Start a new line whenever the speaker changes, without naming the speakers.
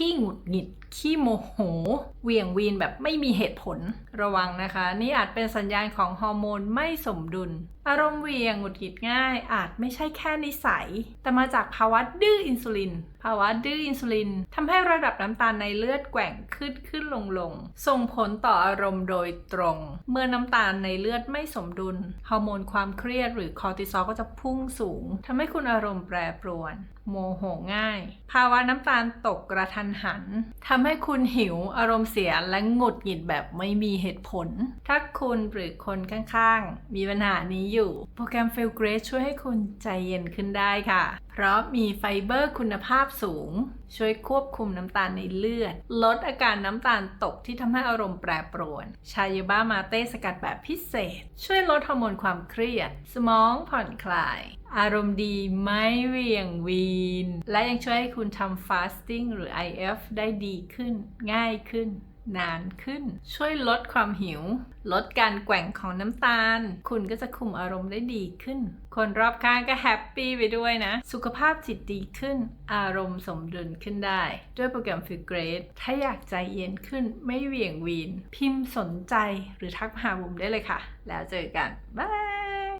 ขี้หงุดหงิด ขี้โมโห เวียงวีนแบบไม่มีเหตุผล ระวังนะคะ นี่อาจเป็นสัญญาณของฮอร์โมนไม่สมดุล อารมณ์เวียงหงุดหงิดง่าย อาจไม่ใช่แค่นิสัย แต่มาจากภาวะดื้ออินซูลิน ภาวะดื้ออินซูลินทำให้ระดับน้ำตาลในเลือดแกว่งขึ้นขึ้นลงลง ส่งผลต่ออารมณ์โดยตรง เมื่อน้ำตาลในเลือดไม่สมดุล ฮอร์โมนความเครียดหรือคอร์ติซอลก็จะพุ่งสูงทำให้คุณอารมณ์แปรปรวน โมโหง่าย ภาวะน้ำตาลตกกระทันหันทำให้คุณหิวอารมณ์เสียและหงุดหงิดแบบไม่มีเหตุผล ถ้าคุณหรือคนข้างๆ มีปัญหานี้อยู่ โปรแกรม f e e l Great ช่วยให้คุณใจเย็นขึ้นได้ค่ะ เพราะมีไฟเบอร์คุณภาพสูงช่วยควบคุมน้ำตาลในเลือด ลดอาการน้ำตาลตกที่ทำให้อารมณ์แปรปรวน ชายบ้ามาเต้สกัดแบบพิเศษ ช่วยลดฮอร์โมนความเครียด สมองผ่อนคลาย อารมณ์ดีไม่เวียงวีน และยังช่วยให้คุณทำฟาสติ้งหรือ IF ได้ดีขึ้น ง่ายขึ้น นานขึ้น ช่วยลดความหิว ลดการแกว่งของน้ำตาล คุณก็จะคุมอารมณ์ได้ดีขึ้น คนรอบข้างก็แฮปปี้ไปด้วยนะ สุขภาพจิตดีขึ้น อารมณ์สมดุลขึ้นได้ ด้วยโปรแกรม f e e l Great ถ้าอยากใจเย็นขึ้นไม่เหวี่ยงวีน พิมพ์สนใจหรือทักมาหาบุมได้เลยค่ะ แล้วเจอกัน บ๊าย